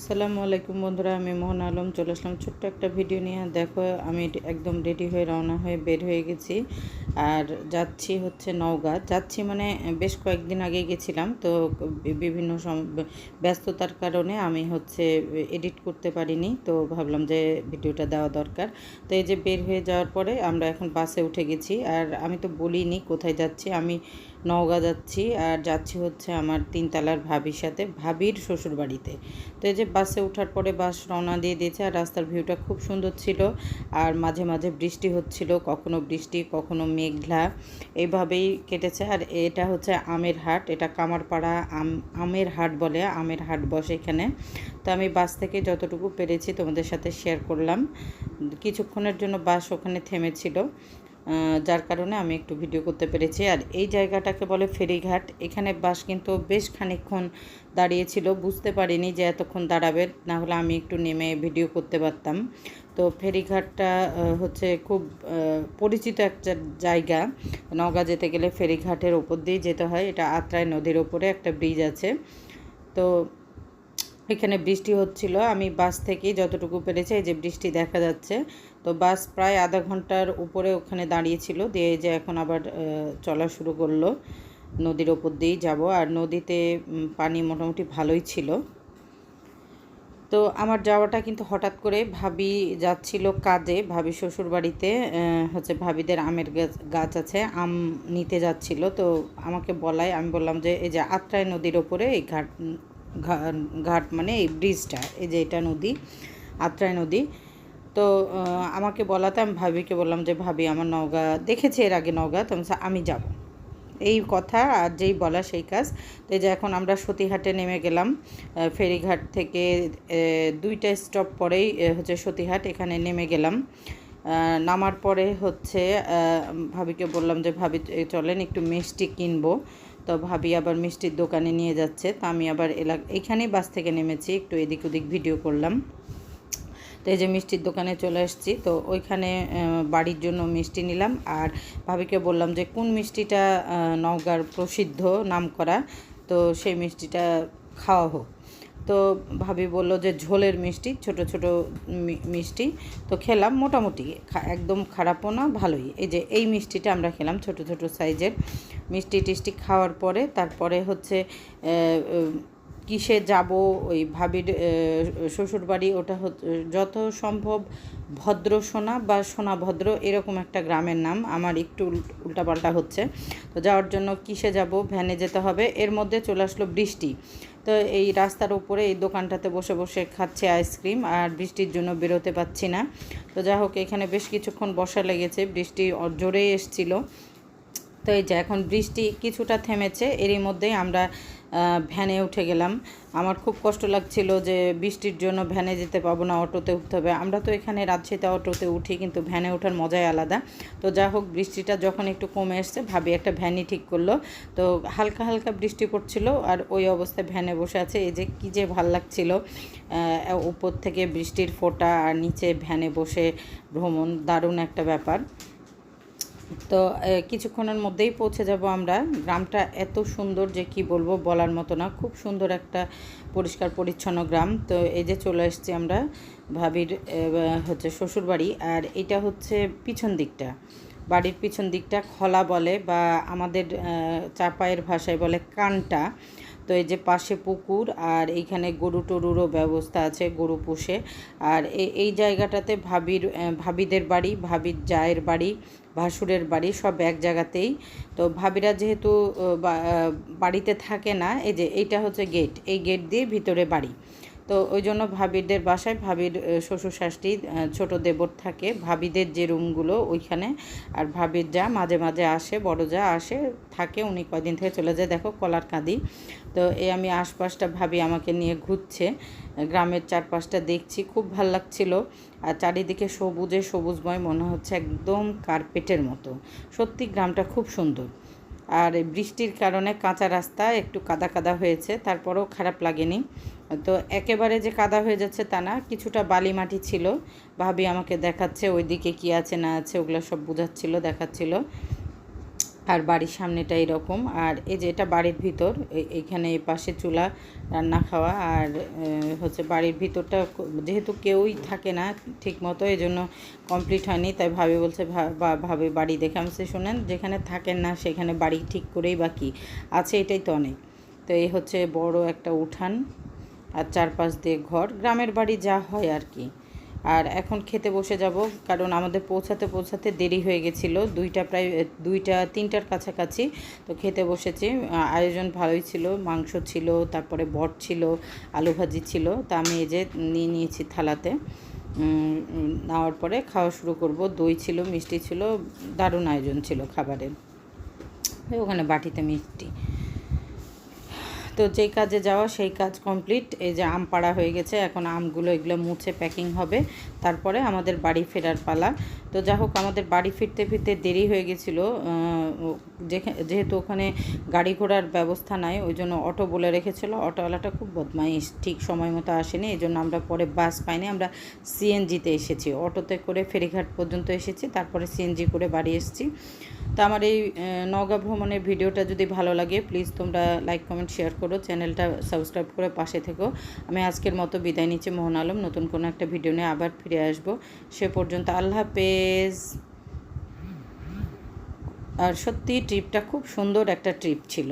আসসালামু আলাইকুম বন্ধুরা, আমি মোহন আলম, চলে আসলাম ছোট্ট একটা ভিডিও নিয়ে। দেখো, আমি একদম রেডি হয়ে, রওনা হয়ে বের হয়ে গেছি। আর যাচ্ছি হচ্ছে নওগাঁ। যাচ্ছি মানে বেশ কয়েকদিন আগে গেছিলাম, তো বিভিন্ন ব্যস্ততার কারণে আমি হচ্ছে এডিট করতে পারিনি, তো ভাবলাম যে ভিডিওটা দেওয়া দরকার। তো এই যে বের হয়ে যাওয়ার পরে আমরা এখন বাসে উঠে গেছি। আর আমি তো বলিনি কোথায় যাচ্ছি, আমি নওগাঁ যাচ্ছি। আর যাচ্ছি হচ্ছে আমার তিনতলার ভাবির সাথে, ভাবির শ্বশুর বাড়িতে তো এই যে বাসে ওঠার পরে বাস রওনা দিয়ে দিয়েছে আর রাস্তার ভিউটা খুব সুন্দর ছিল আর মাঝে মাঝে বৃষ্টি হচ্ছিল, কখনো বৃষ্টি, কখনো মেঘলা। এইভাবেই কেটেছে আর এটা হচ্ছে আমের হাট, এটা কামারপাড়া আম, আমের হাট বলে, আমের হাট বসে এখানে। তো আমি বাস থেকে যতটুকু পেরেছি তোমাদের সাথে শেয়ার করলাম। কিছুক্ষণের জন্য বাস ওখানে থেমেছিল। যার কারণে আমি একটু ভিডিও করতে পেরেছি। আর এই জায়গাটাকে বলে ফেরিঘাট। এখানে বাস কিন্তু বেশ খানিক্ষণ দাঁড়িয়েছিল। বুঝতে পারিনি যে এতক্ষণ দাঁড়াবে। না হলে আমি একটু নেমে ভিডিও করতে পারতাম। তো ফেরিঘাটটা হচ্ছে খুব পরিচিত একটা জায়গা। নওগাঁ যেতে গেলে ফেরিঘাটের ওপর দিয়ে যেতে হয়। এটা আত্রায় নদীর ওপরে একটা ব্রিজ আছে। তো এখানে বৃষ্টি হচ্ছিল। আমি বাস থেকেই যতটুকু পেরেছি, এই যে বৃষ্টি দেখা যাচ্ছে তো বাস প্রায় আধা ঘণ্টার উপরে ওখানে দাঁড়িয়েছিল, দিয়ে যে এখন আবার চলা শুরু করল। নদীর ওপর দিয়েই যাব, আর নদীতে পানি মোটামুটি ভালোই ছিল। তো আমার যাওয়াটা কিন্তু হঠাৎ করে ভাবি যাচ্ছিল কাজে, ভাবি শ্বশুর বাড়িতে হচ্ছে ভাবিদের আমের গাছ আছে, আম নিতে যাচ্ছিল। তো আমাকে বলায়, আমি বললাম যে, এই যে আত্রাই নদীর ওপরে এই ঘাট ঘাট মানে এই ব্রিজটা, এই যে এটা নদী, আত্রাই নদী তো আমাকে বলাতে আমি ভাবিকে বললাম যে, ভাবি, আমার নওগাঁ, দেখেছি এর আগে নওগাঁ, তো আমি যাব। এই কথা আর যেই বলা সেই কাজ। তো যে এখন আমরা সতীহাটে নেমে গেলাম ফেরিঘাট থেকে দুইটা স্টপ পরেই হচ্ছে সতীহাট, এখানে নেমে গেলাম। নামার পরে হচ্ছে ভাবিকে বললাম যে, ভাবি চলেন, একটু মিষ্টি কিনবো। তো ভাবি আবার মিষ্টির দোকানে নিয়ে যাচ্ছে। তা আমি আবার এলাকা এইখানেই বাস থেকে নেমেছি, একটু এদিক ওদিক ভিডিও করলাম। তো এই যে মিষ্টির দোকানে চলে এসেছি। তো ওইখানে বাড়ির জন্য মিষ্টি নিলাম। আর ভাবিকে বললাম যে, কোন মিষ্টিটা নওগাঁর প্রসিদ্ধ নাম করা তো সেই মিষ্টিটা খাওয়া হোক। তো ভাবি বলল যে, ঝোলের মিষ্টি, ছোট ছোট মিষ্টি। তো খেলাম, মোটামুটি একদম খারাপও না, ভালোই। এই যে, এই মিষ্টিটা আমরা খেলাম ছোট ছোট সাইজের। মিষ্টি টিষ্টি খাওয়ার পরে, তারপরে হচ্ছে কিসে যাব ওই ভাবির শ্বশুরবাড়ি, ওটা যত সম্ভব ভদ্র সোনা বা সোনা ভদ্র, এরকম একটা গ্রামের নাম। আমার একটু উল্টাপাল্টা হচ্ছে। তো যাওয়ার জন্য কিসে যাব, ভ্যানে যেতে হবে। এর মধ্যে চলে আসলো বৃষ্টি। তো এই রাস্তার উপরে এই দোকানটাতে বসে বসে খাচ্ছে আইসক্রিম, আর বৃষ্টির জন্য বেরোতে পাচ্ছি না। তো যা হোক, এখানে বেশ কিছুক্ষণ বসা লেগেছে। বৃষ্টি জোরেই এসছিল। তো এই যে, এখন বৃষ্টি কিছুটা থেমেছে। এরই মধ্যেই আমরা ভ্যানে উঠে গেলাম। আমার খুব কষ্ট লাগছিল যে বৃষ্টির জন্য ভ্যানে যেতে পাবো না, অটোতে উঠতে হবে। আমরা তো এখানে রাজশাহীতে অটোতে উঠি, কিন্তু ভ্যানে ওঠার মজাই আলাদা। তো যা হোক, বৃষ্টিটা যখন একটু কমে এসছে, ভাবি একটা ভ্যানই ঠিক করল। তো হালকা হালকা বৃষ্টি পড়ছিল আর ওই অবস্থায় ভ্যানে বসে আছে। এই যে কী যে ভালো লাগছিল উপর থেকে বৃষ্টির ফোঁটা আর নিচে ভ্যানে বসে ভ্রমণ, দারুণ একটা ব্যাপার। তো কিছুক্ষণের মধ্যেই পৌঁছে যাব আমরা। গ্রামটা এত সুন্দর যে কি বলব বলার মতো না। খুব সুন্দর একটা পরিষ্কার পরিচ্ছন্ন গ্রাম। তো, এই যে চলে এসেছি আমরা ভাবির হচ্ছে শ্বশুরবাড়ি। আর এটা হচ্ছে পিছন দিকটা। বাড়ির পিছন দিকটা খলা বলে বা আমাদের চাপায়ের ভাষায় বলে কানটা। তো এই যে পাশে পুকুর আর এইখানে গরু টরুরও ব্যবস্থা আছে, গরু পুষে। আর এই জায়গাটাতে ভাবির ভাবিদের বাড়ি, ভাবির জায়ের বাড়ি, ভাসুরের বাড়ি সব এক জায়গাতেই। তো ভাবিরা যেহেতু বাড়িতে থাকে না, এই যে এইটা হচ্ছে গেট এই গেট দিয়ে ভিতরে বাড়ি। তো ওই জন্য ভাবিদের বাসায় ভাবির শ্বশুর শাশুড়ি ছোটো দেবর থাকে। ভাবিদের যে রুমগুলো ওইখানে। আর ভাবির যা মাঝে মাঝে আসে, বড় যা আসে, থাকে, উনি কয়দিন থেকে চলে যায়। দেখো, কলার কাঁদি। তো এই আমি আশপাশটা ভাবি আমাকে নিয়ে ঘুরছে। গ্রামের চারপাশটা দেখছি, খুব ভালো লাগছিল। আর চারিদিকে সবুজে সবুজময় মনে হচ্ছে, একদম কার্পেটের মতো। সত্যি গ্রামটা খুব সুন্দর। আর বৃষ্টির কারণে কাঁচা রাস্তা একটু কাদা কাদা হয়েছে, তারপরেও খারাপ লাগেনি। তো একেবারে যে কাদা হয়ে যাচ্ছে তা না, কিছুটা বালি মাটি ছিল। ভাবি আমাকে দেখাচ্ছে, ওইদিকে কী আছে না আছে, ওগুলো সব বোঝাচ্ছিল, দেখাচ্ছিল। আর বাড়ির সামনেটা এরকম। আর এই যে এটা বাড়ির ভিতর এইখানে এই পাশে চুলা, রান্না খাওয়া। আর হচ্ছে বাড়ির ভিতরটা যেহেতু কেউই থাকে না ঠিক মতো এই জন্য কমপ্লিট হয়নি। তাই ভাবে বলছে ভাবে বাড়ি দেখে আমি শোনেন, যেখানে থাকেন না সেখানে বাড়ি ঠিক করেই বাকি আছে, এটাই তো অনেক। তো এই হচ্ছে বড় একটা উঠান আর চারপাশ দিয়ে ঘর। গ্রামের বাড়ি যা হয় আর কি। আর এখন খেতে বসে যাব, কারণ আমাদের পৌঁছাতে পৌঁছাতে দেরি হয়ে গেছিল। দুইটা প্রায়, দুইটা, তিনটার কাছাকাছি তো খেতে বসেছি। আয়োজন ভালোই ছিল, মাংস ছিল, তারপরে বট ছিল, আলু ভাজি ছিল। তা আমি এই যে নিয়ে নিয়েছি থালাতে। নেওয়ার পরে খাওয়া শুরু করব। দই ছিল, মিষ্টি ছিল, দারুণ আয়োজন ছিল খাবারের। ওখানে বাটিতে মিষ্টি। তো যেই কাজে যাওয়া, সেই কাজ কমপ্লিট এই যে আম পাড়া হয়ে গেছে, এখন আমগুলো এগুলো মুছে প্যাকিং হবে। তারপরে আমাদের বাড়ি ফেরার পালা। তো যা হোক, আমাদের বাড়ি ফিরতে ফিরতে দেরি হয়ে গেছিল যেহেতু ওখানে গাড়ি ঘোড়ার ব্যবস্থা নাই, ওই জন্য অটো বলে রেখেছিলো। অটোওয়ালাটা খুব বদমাইশ, ঠিক সময় মতো আসেনি, এই জন্য আমরা পরে বাস পাইনি, আমরা সিএনজিতে এসেছি। অটোতে করে ফেরিঘাট পর্যন্ত এসেছি, তারপরে সিএনজি করে বাড়ি এসেছি। তো আমার এই নওগাঁ ভ্রমণের ভিডিওটা যদি ভালো লাগে প্লিজ তোমরা লাইক কমেন্ট শেয়ার করো, চ্যানেলটা সাবস্ক্রাইব করে পাশে থেকো। আমি আজকের মতো বিদায় নিচ্ছি, মোহন আলম, নতুন কোনো একটা ভিডিও নিয়ে আবার ফিরে আসব। সে পর্যন্ত আল্লাহ হাফেজ আর সত্যি ট্রিপটা খুব সুন্দর একটা ট্রিপ ছিল।